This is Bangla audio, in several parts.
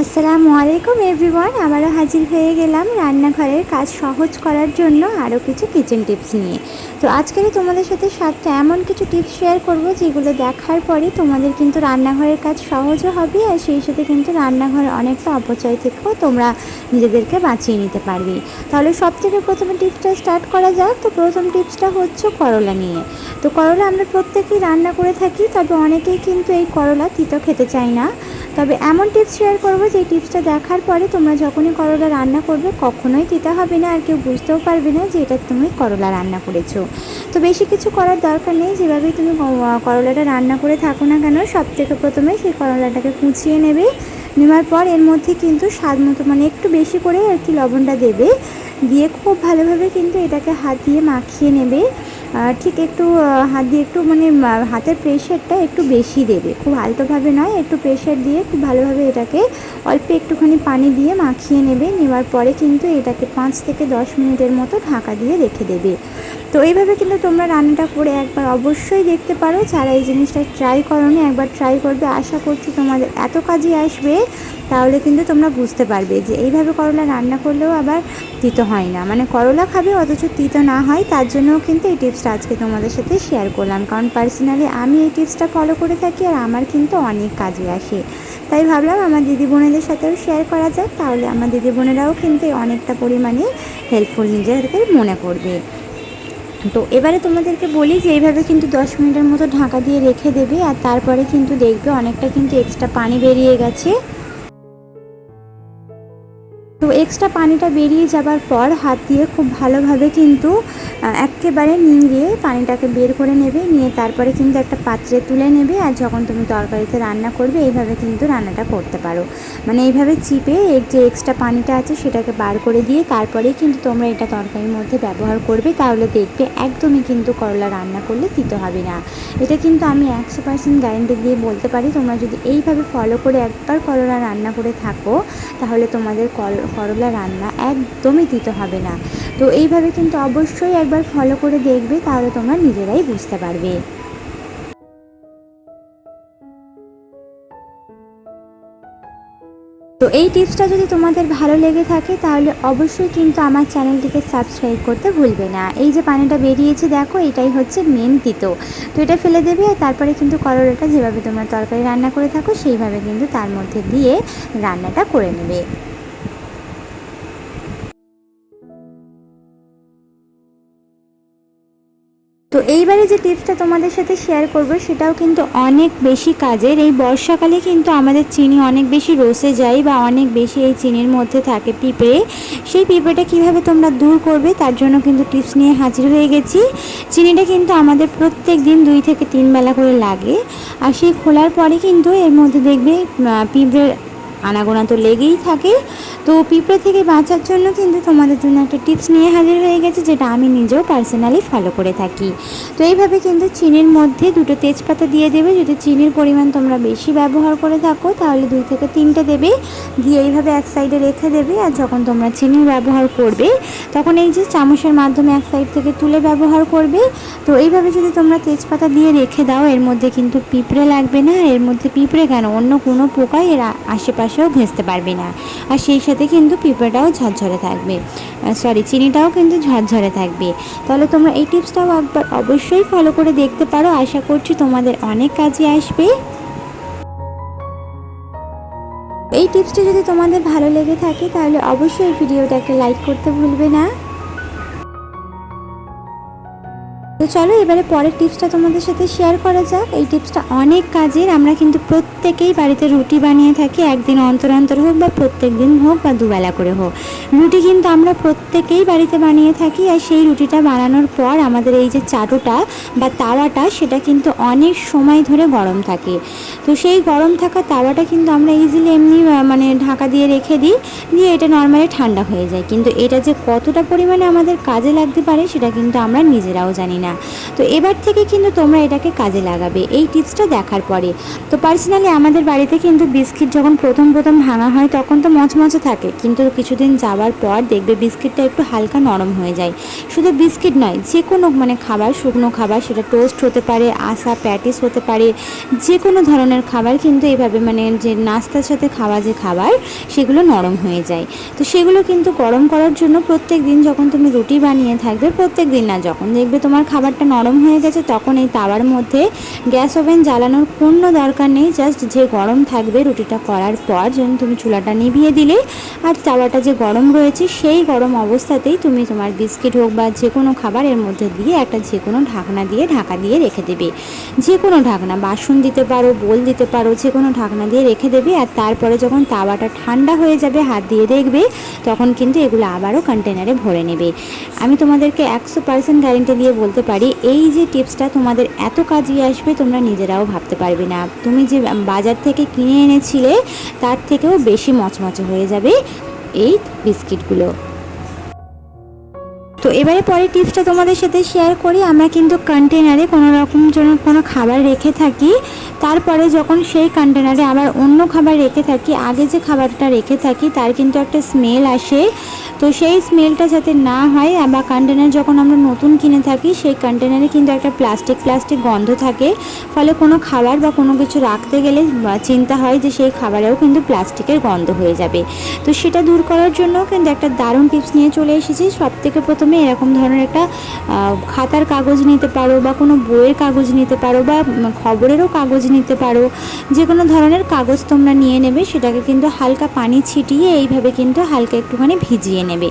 আসসালামু আলাইকুম এভরিওয়ান, আবারও হাজির হয়ে গেলাম রান্নাঘরের কাজ সহজ করার জন্য আরও কিছু কিচেন টিপস নিয়ে। তো আজকে আমি তোমাদের সাথে সাতটা এমন কিছু টিপস শেয়ার করব যেগুলো দেখার পরে তোমাদের কিন্তু রান্নাঘরের কাজ সহজও হবে আর সেই সাথে কিন্তু রান্নাঘরে অনেকটা অপচয় থেকেও তোমরা নিজেদেরকে বাঁচিয়ে নিতে পারবে। তাহলে সব থেকে প্রথমে টিপসটা স্টার্ট করা যাক। তো প্রথম টিপসটা হচ্ছে করলা নিয়ে। তো করলা আমরা প্রত্যেকেই রান্না করে থাকি, তবে অনেকেই কিন্তু এই করলা তিতো খেতে চায় না। তবে এমন টিপস শেয়ার করব যে টিপসটা দেখার পরে তোমরা যখনই করলা রান্না করবে কখনোই দিতে হবে না আর কেউ বুঝতেও পারবে না যে এটা তুমি করলা রান্না করেছ। তো বেশি কিছু করার দরকার নেই, যেভাবেই তুমি করলাটা রান্না করে থাকো না কেন সব থেকে প্রথমে সেই করলাটাকে কুচিয়ে নেবে। নেওয়ার পর এর মধ্যে কিন্তু স্বাদ মতো মানে একটু বেশি করে আর কি লবণটা দেবে। দিয়ে খুব ভালোভাবে কিন্তু এটাকে হাত দিয়ে মাখিয়ে নেবে। ঠিক একটু হাত দিয়ে একটু মানে হাতের প্রেশারটা একটু বেশি দেবে। খুব আলতোভাবে নয়, একটু প্রেশার দিয়ে খুব ভালোভাবে এটাকে অল্প একটুখানি পানি দিয়ে মাখিয়ে নেবে। নেওয়ার পরে কিন্তু এটাকে পাঁচ থেকে দশ মিনিটের মতো ঢাকা দিয়ে রেখে দেবে। তো এইভাবে কিন্তু তোমরা রান্নাটা করে একবার অবশ্যই দেখতে পারো। যারা এই জিনিসটা ট্রাই করোনি, একবার ট্রাই করবে। আশা করছি তোমাদের এত কাজে আসবে, তাহলে কিন্তু তোমরা বুঝতে পারবে যে এইভাবে করলা রান্না করলেও আবার তিতো হয় না। মানে করলা খাবে, অথচ তিতো না হয়, তার জন্যও কিন্তু এই টিপসটা আজকে তোমাদের সাথে শেয়ার করলাম। কারণ পার্সোনালি আমি এই টিপসটা ফলো করে থাকি আর আমার কিন্তু অনেক কাজে আসে। তাই ভাবলাম আমার দিদি বোনেদের সাথেও শেয়ার করা যাক, তাহলে আমার দিদি বোনেরাও কিন্তু অনেকটা পরিমাণে হেল্পফুল নিজেদেরকে মনে করবে। তো এবারে তোমাদেরকে বলি যে এইভাবে কিন্তু দশ মিনিটের মতো ঢাকা দিয়ে রেখে দেবে আর তারপরে কিন্তু দেখবে অনেকটা কিন্তু এক্সট্রা পানি বেরিয়ে গেছে। এক্সট্রা পানিটা বেরিয়ে যাবার পর হাত দিয়ে খুব ভালোভাবে কিন্তু একেবারে নিংড়িয়ে পানিটাকে বের করে নেবে, নিয়ে তারপরে কিন্তু একটা পাত্রে তুলে নেবে আর যখন তুমি তরকারিতে রান্না করবে এইভাবে কিন্তু রান্নাটা করতে পারো। মানে এইভাবে চিপে এর যে এক্সট্রা পানিটা আছে সেটাকে বার করে দিয়ে তারপরেই কিন্তু তোমরা এটা তরকারির মধ্যে ব্যবহার করবে, তাহলে দেখবে একদমই কিন্তু করলা রান্না করলে তিতো হবে না। এটা কিন্তু আমি একশো পার্সেন্ট গ্যারেন্টি দিয়ে বলতে পারি, তোমরা যদি এইভাবে ফলো করে একবার করলা রান্না করে থাকো, তাহলে তোমাদের কল- করলা রান্না একদমই তিতো হবে না। তো এইভাবে কিন্তু অবশ্যই একবার ফলো করে দেখবে, তাহলে তোমরা নিজেরাই বুঝতে পারবে। তো এই টিপসটা যদি তোমাদের ভালো লেগে থাকে, তাহলে অবশ্যই কিন্তু আমার চ্যানেলটিকে সাবস্ক্রাইব করতে ভুলবে না। এই যে পানিটা বেরিয়েছে, দেখো, এটাই হচ্ছে মেন তিতো। তো এটা ফেলে দেবে, আর তারপরে কিন্তু করলাটা যেভাবে তোমরা তরকারি রান্না করে থাকো, সেইভাবে কিন্তু তার মধ্যে দিয়ে রান্নাটা করে নেবে। তো এইবারে যে টিপসটা তোমাদের সাথে শেয়ার করব, সেটাও কিন্তু অনেক বেশি কাজের। এই বর্ষাকালে কিন্তু আমাদের চিনি অনেক বেশি রসে যায় বা অনেক বেশি এই চিনির মধ্যে থাকে পিঁপড়ে। সেই পিঁপড়েটা কীভাবে তোমরা দূর করবে, তার জন্য কিন্তু টিপস নিয়ে হাজির হয়ে গেছি। চিনিটা কিন্তু আমাদের প্রত্যেক দিন দুই থেকে তিন বেলা করে লাগে। আর সেই খোলার পরে কিন্তু এর মধ্যে দেখবে পিঁপড়ের আনাগোনা তো লেগেই থাকে। তো পিঁপড়ে থেকে বাঁচার জন্য কিন্তু তোমাদের জন্য একটা টিপস নিয়ে হাজির হয়ে গেছে, যেটা আমি নিজেও পার্সোনালি ফলো করে থাকি। তো এইভাবে কিন্তু চিনির মধ্যে দুটো তেজপাতা দিয়ে দেবে। যদি চিনির পরিমাণ তোমরা বেশি ব্যবহার করে থাকো, তাহলে দুই থেকে তিনটে দেবে। দিয়ে এইভাবে এক সাইডে রেখে দেবে, আর যখন তোমরা চিনি ব্যবহার করবে, তখন এই যে চামচের মাধ্যমে এক সাইড থেকে তুলে ব্যবহার করবে। তো এইভাবে যদি তোমরা তেজপাতা দিয়ে রেখে দাও, এর মধ্যে কিন্তু পিঁপড়ে লাগবে না। এর মধ্যে পিঁপড়ে কেন? অন্য কোনো পোকাই এর আ- আশেপাশেও ঘেঁচতে পারবে না। আর সেই সাথে কিন্তু পিঁপড়াটাও ঝরঝরে থাকবে। সরি চিনিটাও কিন্তু ঝরঝরে থাকবে। তাহলে তোমরা এই টিপসটাও একবার অবশ্যই ফলো করে দেখতে পারো। আশা করছি তোমাদের অনেক কাজে আসবে। এই টিপসটা যদি তোমাদের ভালো লেগে থাকে, তাহলে অবশ্যই ভিডিওটা একটা লাইক করতে ভুলবে না। তো চলো এবারে পরের টিপসটা তোমাদের সাথে শেয়ার করা যাক। এই টিপসটা অনেক কাজের। আমরা কিন্তু প্রত্যেকেই বাড়িতে রুটি বানিয়ে থাকি। একদিন অন্তর অন্তর হোক বা প্রত্যেক দিন হোক বা দুবেলা করে হোক। রুটি কিন্তু আমরা প্রত্যেকেই বাড়িতে বানিয়ে থাকি আর সেই রুটিটা বানানোর পর আমাদের এই যে চাটুটা বা তাওয়াটা, সেটা কিন্তু অনেক সময় ধরে গরম থাকে। তো সেই গরম থাকা তাওয়াটা কিন্তু আমরা ইজিলি এমনি মানে ঢাকা দিয়ে রেখে দিই। দিয়ে এটা নর্মালি ঠান্ডা হয়ে যায়। কিন্তু এটা যে কতটা পরিমাণে আমাদের কাজে লাগতে পারে, সেটা কিন্তু আমরা নিজেরাও জানি না। না তো এবার থেকে কিন্তু তোমরা এটাকে কাজে লাগাবে। এই টিপসটা দেখার পরে। তো পার্সোনালি আমাদের বাড়িতে কিন্তু বিস্কিট যখন প্রথম প্রথম ভাঙা হয়, তখন তো মচমচে থাকে। কিন্তু কিছুদিন যাওয়ার পর দেখবে বিস্কিটটা একটু হালকা নরম হয়ে যায়। শুধু বিস্কিট নয় যে কোনো মানে খাবার, শুকনো খাবার, সেটা টোস্ট হতে পারে আসা প্যাটিস হতে পারে যে কোনো ধরনের খাবার কিন্তু এভাবে মানে যে নাস্তার সাথে খাওয়া যে খাবার, সেগুলো নরম হয়ে যায়। তো সেগুলো কিন্তু গরম করার জন্য প্রত্যেক দিন যখন তুমি রুটি বানিয়ে থাকবে প্রত্যেক দিন না, যখন দেখবে তোমার খাবারটা নরম হয়ে গেছে, তখন এই তাওয়ার মধ্যে গ্যাস ওভেন জ্বালানোর কোনো দরকার নেই জাস্ট যে গরম থাকবে রুটিটা করার পর যখন তুমি চুলাটা নিভিয়ে দিলে, আর তাওয়াটা যে গরম রয়েছে সেই গরম অবস্থাতেই তুমি তোমার বিস্কিট হোক বা যে কোনো খাবার এর মধ্যে দিয়ে একটা যে কোনো ঢাকনা দিয়ে ঢাকা দিয়ে রেখে দেবে। যে কোনো ঢাকনা, বাসন দিতে পারো, বোল দিতে পারো, যে কোনো ঢাকনা দিয়ে রেখে দেবে, আর তারপরে যখন তাওয়াটা ঠান্ডা হয়ে যাবে, হাত দিয়ে দেখবে, তখন কিন্তু এগুলো আবারও কন্টেনারে ভরে নেবে। আমি তোমাদেরকে একশো পার্সেন্ট গ্যারেন্টি দিয়ে বলতে পারি, এই যে টিপসটা তোমাদের এত কাজে আসবে, তোমরা নিজেরাও ভাবতে পারবে না। তুমি যে বাজার থেকে কিনে এনেছিলে, তার থেকেও বেশি মচমচে হয়ে যাবে এই বিস্কিটগুলো। তো এবারে পরের টিপসটা তোমাদের সাথে শেয়ার করি। আমরা কিন্তু কন্টেনারে কোনো রকম জন্য কোনো খাবার রেখে থাকি। তারপরে যখন সেই কন্টেনারে আবার অন্য খাবার রেখে থাকি, আগে যে খাবারটা রেখে থাকি, তার কিন্তু একটা স্মেল আসে। তো সেই স্মেলটা যাতে না হয় বা কন্টেনার যখন আমরা নতুন কিনে থাকি, সেই কন্টেনারে কিন্তু একটা প্লাস্টিক প্লাস্টিক গন্ধ থাকে। ফলে কোনো খাবার বা কোনো কিছু রাখতে গেলে চিন্তা হয় যে সেই খাবারেও কিন্তু প্লাস্টিকের গন্ধ হয়ে যাবে। তো সেটা দূর করার জন্য কিন্তু একটা দারুণ টিপস নিয়ে চলে এসেছি। সব থেকে প্রথমে এরকম ধরনের একটা খাতার কাগজ নিতে পারো বা কোনো বইয়ের কাগজ নিতে পারো বা খবরেরও কাগজ নিতে পারো যে কোনো ধরনের কাগজ তোমরা নিয়ে নেবে, সেটাকে কিন্তু হালকা পানি ছিটিয়ে এইভাবে কিন্তু হালকা একটুখানি ভিজিয়ে নেবে।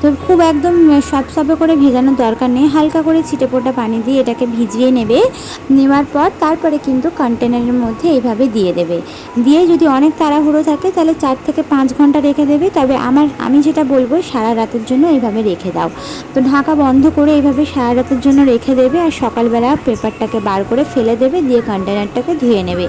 তো খুব একদম সব সবে করে ভেজানোর দরকার নেই, হালকা করে ছিটে পোটা পানি দিয়ে এটাকে ভিজিয়ে নেবে, নেওয়ার পর তারপরে কিন্তু কন্টেনারের মধ্যে এইভাবে দিয়ে দেবে। দিয়ে যদি অনেক তাড়াহুড়ো থাকে তাহলে চার থেকে পাঁচ ঘণ্টা রেখে দেবে, তবে আমার, আমি যেটা বলব সারা রাতের জন্য এইভাবে রেখে দাও। তো ঢাকা বন্ধ করে এইভাবে সারা রাতের জন্য রেখে দেবে আর সকালবেলা পেপারটাকে বার করে ফেলে দেবে, দিয়ে কন্টেনারটাকে ধুয়ে নেবে।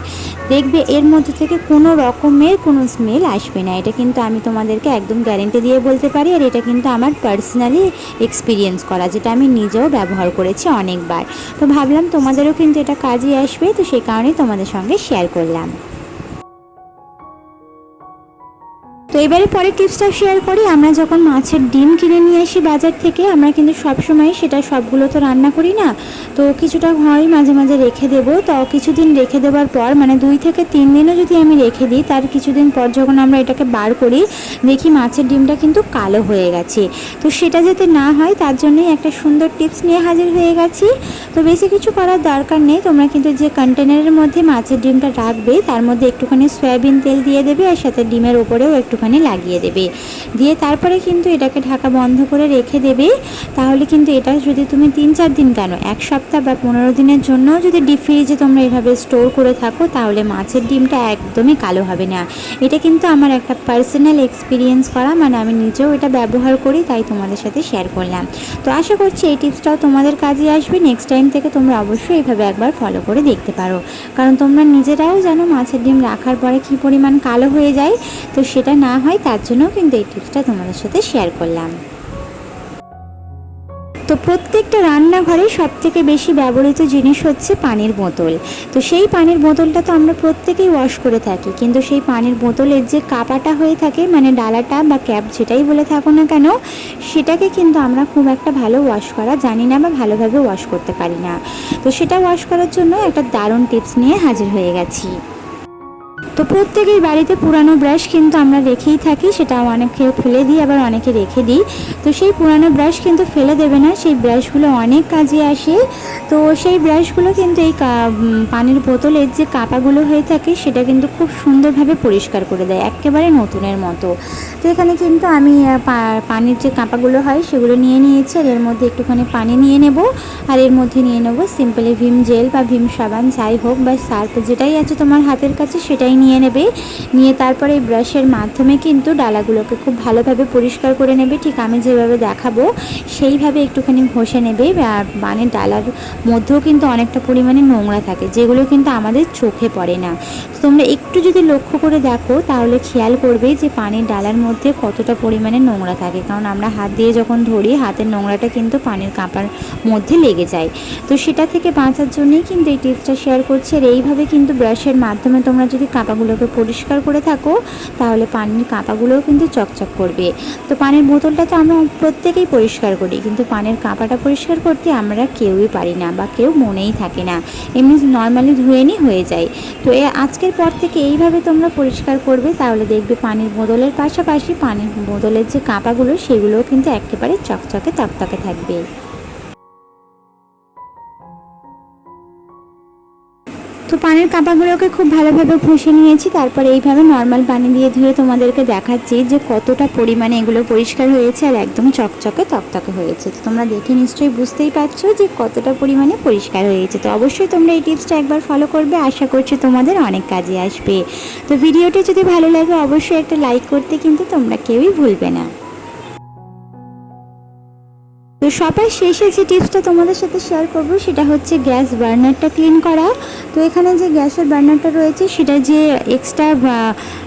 দেখবে এর মধ্যে থেকে কোনো রকমের কোনো স্মেল আসবে না। এটা কিন্তু আমি তোমাদেরকে একদম গ্যারেন্টি দিয়ে বলতে পারি আর এটা কিন্তু আমার পার্সোনালি এক্সপিরিয়েন্স করা, যেটা আমি নিজেও ব্যবহার করেছি অনেকবার। তো ভাবলাম তোমাদেরও কিন্তু এটা কাজে আসবে, তো সেই কারণেই তোমাদের সঙ্গে শেয়ার করলাম। তো এবারে পরের টিপসটা শেয়ার করি। আমরা যখন মাছের ডিম কিনে নিয়ে আসি বাজার থেকে, আমরা কিন্তু সবসময় সেটা সবগুলো তো রান্না করি না। তো কিছুটা হয় মাঝে মাঝে রেখে দেবো। তো কিছুদিন রেখে দেওয়ার পর মানে দুই থেকে তিন দিনও যদি আমি রেখে দিই, তার কিছুদিন পর যখন আমরা এটাকে বার করি, দেখি মাছের ডিমটা কিন্তু কালো হয়ে গেছে। তো সেটা যাতে না হয়, তার জন্যই একটা সুন্দর টিপস নিয়ে হাজির হয়ে গেছি। তো বেশি কিছু করার দরকার নেই। তোমরা কিন্তু যে কন্টেনারের মধ্যে মাছের ডিমটা রাখবে, তার মধ্যে একটুখানি সয়াবিন তেল দিয়ে দেবে, আর সাথে ডিমের ওপরেও একটুখানি লাগিয়ে দেবে। দিয়ে তারপরে কিন্তু এটাকে ঢাকা বন্ধ করে রেখে দেবে। তাহলে কিন্তু এটা যদি তুমি তিন চার দিন কেন? এক সপ্তাহ বা পনেরো দিনের জন্য যদি ডিপ ফ্রিজে তোমরা এভাবে স্টোর করে থাকো, তাহলে মাছের ডিমটা একদমই কালো হবে না। এটা কিন্তু আমার একটা পার্সোনাল এক্সপিরিয়েন্স করা মানে আমি নিজেও এটা ব্যবহার করি, তাই তোমাদের সাথে শেয়ার করলাম। তো আশা করছি এই টিপসটাও তোমাদের কাজে আসবে। নেক্সট টাইম থেকে তোমরা অবশ্যই এইভাবে একবার ফলো করে দেখতে পারো। কারণ তোমরা নিজেরাও জানো মাছের ডিম রাখার পরে কী পরিমাণ কালো হয়ে যায়, তো সেটা না হয়, তার জন্যও কিন্তু এই টিপসটা তোমাদের সাথে শেয়ার করলাম। তো প্রত্যেকটা রান্নাঘরে সব থেকে বেশি ব্যবহৃত জিনিস হচ্ছে পানির বোতল। তো সেই পানির বোতলটা তো আমরা প্রত্যেকেই ওয়াশ করে থাকি, কিন্তু সেই পানির বোতলের যে কাপাটা হয়ে থাকে মানে ডালাটা বা ক্যাপ যেটাই বলে থাকো না কেন, সেটাকে কিন্তু আমরা খুব একটা ভালো ওয়াশ করা জানি না বা ভালোভাবে ওয়াশ করতে পারি না। তো সেটা ওয়াশ করার জন্য একটা দারুণ টিপস নিয়ে হাজির হয়ে গেছি। তো প্রত্যেকের বাড়িতে পুরানো ব্রাশ কিন্তু আমরা রেখেই থাকি, সেটা অনেকে ফেলে দিই, আবার অনেকে রেখে দিই। তো সেই পুরানো ব্রাশ কিন্তু ফেলে দেবে না, সেই ব্রাশগুলো অনেক কাজে আসে। তো সেই ব্রাশগুলো কিন্তু এই পানির বোতলের যে কাপাগুলো হয়ে থাকে, সেটা কিন্তু খুব সুন্দরভাবে পরিষ্কার করে দেয়, একেবারে নতুনের মতো। তো এখানে কিন্তু আমি পানির যে কাপাগুলো হয়, সেগুলো নিয়ে নিয়েছি, আর এর মধ্যে একটুখানি পানি নিয়ে নেব। আর এর মধ্যে নিয়ে নেব সিম্পলি ভিম জেল বা ভিম সাবান, যাই হোক, বা সার্ফ যেটাই আছে তোমার হাতের কাছে, সেটাই নিয়ে নিয়ে নেবে। নিয়ে তারপরে এই ব্রাশের মাধ্যমে কিন্তু ডালাগুলোকে খুব ভালোভাবে পরিষ্কার করে নেবে। ঠিক আমি যেভাবে দেখাবো, সেইভাবে একটুখানি ঘষে নেবে। মানে ডালার মধ্যেও কিন্তু অনেকটা পরিমাণে নোংরা থাকে, যেগুলো কিন্তু আমাদের চোখে পড়ে না। তোমরা একটু যদি লক্ষ্য করে দেখো, তাহলে খেয়াল করবে যে পানির ডালার মধ্যে কতটা পরিমাণে নোংরা থাকে। কারণ আমরা হাত দিয়ে যখন ধরি, হাতের নোংরাটা কিন্তু পানির কাঁপার মধ্যে লেগে যায়। তো সেটা থেকে বাঁচার জন্যই কিন্তু এই টিপসটা শেয়ার করছি। আর এইভাবে কিন্তু ব্রাশের মাধ্যমে তোমরা যদি কাঁপাগুলোকে পরিষ্কার করে থাকো, তাহলে পানির কাঁপাগুলোও কিন্তু চকচক করবে। তো পানির বোতলটা তো আমরা প্রত্যেকেই পরিষ্কার করি, কিন্তু পানির কাঁপাটা পরিষ্কার করতে আমরা কেউই পারি না বা কেউ মনেই থাকে না। এমনি নর্মালি ধুয়ে নিই হয়ে যায়। তো এ আজকের পর থেকে এইভাবে তোমরা পরিষ্কার করবে, তাহলে দেখবে পানির বোতলের পাশাপাশি পানির বোতলের যে কাঁপাগুলো, সেগুলোও কিন্তু একেবারে চকচকে তকতকে থাকবে। তো পানের কাঁপাগুলোকে খুব ভালোভাবে ঘষে নিয়েছি, তারপরে এইভাবে নর্মাল পানি দিয়ে ধুয়ে তোমাদেরকে দেখাচ্ছি যে কতটা পরিমাণে এগুলো পরিষ্কার হয়েছে আর একদম চকচকে তকতকে হয়েছে। তো তোমরা দেখে নিশ্চয়ই বুঝতেই পারছ যে কতটা পরিমাণে পরিষ্কার হয়েছে। তো অবশ্যই তোমরা এই টিপসটা একবার ফলো করবে, আশা করছি তোমাদের অনেক কাজে আসবে। তো ভিডিওটি যদি ভালো লাগে, অবশ্যই একটা লাইক করতে কিন্তু তোমরা কেউই ভুলবে না। তো সবার শেষে যে টিপসটা তোমাদের সাথে শেয়ার করব, সেটা হচ্ছে গ্যাস বার্নারটা ক্লিন করা। তো এখানে যে গ্যাসের বার্নারটা রয়েছে, সেটা যে এক্সট্রা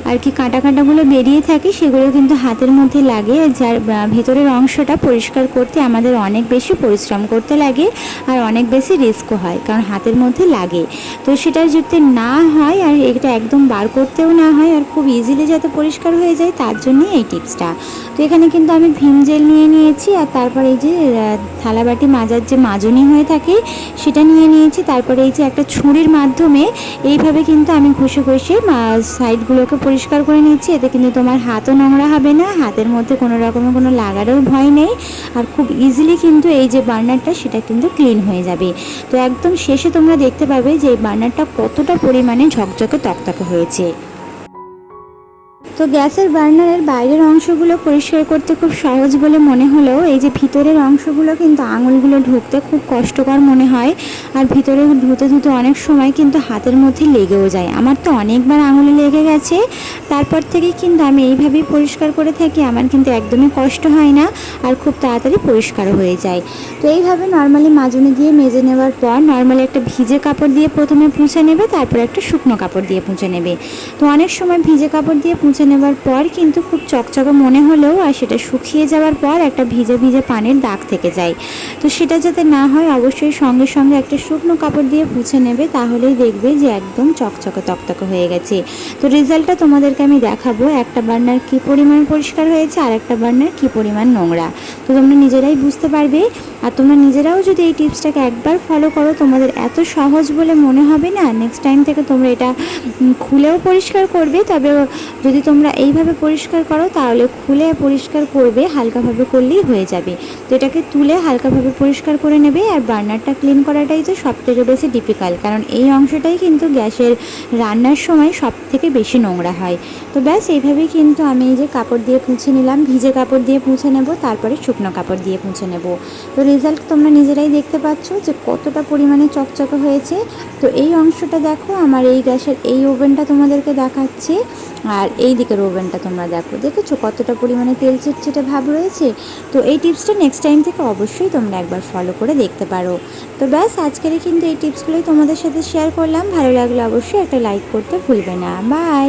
আর কি কাঁটা কাঁটাগুলো বেরিয়ে থাকে, সেগুলো কিন্তু হাতের মধ্যে লাগে, যার ভেতরের অংশটা পরিষ্কার করতে আমাদের অনেক বেশি পরিশ্রম করতে লাগে, আর অনেক বেশি রিস্কও হয়, কারণ হাতের মধ্যে লাগে। তো সেটা যাতে না হয়, আর এটা একদম বার করতেও না হয়, আর খুব ইজিলি যাতে পরিষ্কার হয়ে যায়, তার জন্যই এই টিপসটা। তো এখানে কিন্তু আমি ভিম জেল নিয়ে নিয়েছি, আর তারপরে এই যে থালাবাটি মাজার যে মাজনি হয়ে থাকে সেটা নিয়ে নিয়েছি। তারপরে এই যে একটা ছুরির মাধ্যমে এইভাবে কিন্তু আমি ঘষে ঘষে সাইডগুলোকে পরিষ্কার করে নিচ্ছি এতে কিন্তু তোমার হাতও নোংরা হবে না, হাতের মধ্যে কোনো রকমের কোনো লাগারও ভয় নেই। আর খুব ইজিলি কিন্তু এই যে বার্নারটা, সেটা কিন্তু ক্লিন হয়ে যাবে। তো একদম শেষে তোমরা দেখতে পাবে যে এই বার্নারটা কতটা পরিমাণে ঝকঝকে তকতকে হয়েছে। তো গ্যাসের বার্নারের বাইরের অংশগুলো পরিষ্কার করতে খুব সহজ বলে মনে হলেও এই যে ভিতরের অংশগুলো কিন্তু আঙুলগুলো ঢুকতে খুব কষ্টকর মনে হয় আর ভিতরে ধুতে ধুতে অনেক সময় কিন্তু হাতের মধ্যে লেগেও যায়। আমার তো অনেকবার আঙুলে লেগে গেছে, তারপর থেকে কিন্তু আমি এইভাবেই পরিষ্কার করে থাকি, আমার কিন্তু একদমই কষ্ট হয় না আর খুব তাড়াতাড়ি পরিষ্কারও হয়ে যায়। তো এইভাবে নর্মালি মাজুনি দিয়ে মেজে নেওয়ার পর নর্মালি একটা ভিজে কাপড় দিয়ে প্রথমে পুঁছে নেবে, তারপর একটা শুকনো কাপড় দিয়ে পুঁছে নেবে। তো অনেক সময় ভিজে কাপড় দিয়ে পুঁছে নেবার পর কিন্তু খুব চকচকে মনে হলেও আর সেটা শুকিয়ে যাওয়ার পর একটা ভিজে ভিজে পানির দাগ থেকে যায়। তো সেটা যাতে না হয় অবশ্যই সঙ্গে সঙ্গে একটা শুকনো কাপড় দিয়ে মুছে নেবে, তাহলেই দেখবে যে একদম চকচকে তকতকে হয়ে গেছে। তো রেজাল্টটা তোমাদেরকে আমি দেখাবো, একটা বার্নার কী পরিমাণ পরিষ্কার হয়েছে আর একটা বার্নার কী পরিমাণ নোংরা। তো তোমরা নিজেরাই বুঝতে পারবে, আর তোমরা নিজেরাও যদি এই টিপসটাকে একবার ফলো করো, তোমাদের এত সহজ বলে মনে হবে না। নেক্সট টাইম থেকে তোমরা এটা খুলেও পরিষ্কার করবে, তবে যদি তোমরা এইভাবে পরিষ্কার করো, তাহলে খুলে পরিষ্কার করবে, হালকাভাবে করলেই হয়ে যাবে। তো এটাকে তুলে হালকাভাবে পরিষ্কার করে নেবে আর বার্নারটা ক্লিন করাটাই তো সব থেকে বেশি ডিফিকাল্ট কারণ এই অংশটাই কিন্তু গ্যাসের রান্নার সময় সব থেকে বেশি নোংরা হয়। তো ব্যাস এইভাবেই কিন্তু আমি এই যে কাপড় দিয়ে পুঁছে নিলাম, ভিজে কাপড় দিয়ে পুঁছে নেব, তারপরে শুকনো কাপড় দিয়ে পুঁছে নেব। তো রেজাল্ট তোমরা নিজেরাই দেখতে পাচ্ছ যে কতটা পরিমাণে চকচকে হয়েছে। তো এই অংশটা দেখো, আমার এই গ্যাসের এই ওভেনটা তোমাদেরকে দেখাচ্ছি। আর এই দিকের ওভেনটা তোমরা দেখো। দেখেছ কতটা পরিমাণে তেল চিটচিটে ভাব রয়েছে? তো এই টিপসটা নেক্সট টাইম থেকে অবশ্যই তোমরা একবার ফলো করে দেখতে পারো। তো ব্যাস, আজকের কিন্তু এই টিপসগুলোই তোমাদের সাথে শেয়ার করলাম। ভালো লাগলে অবশ্যই একটা লাইক করতে ভুলবে না। বাই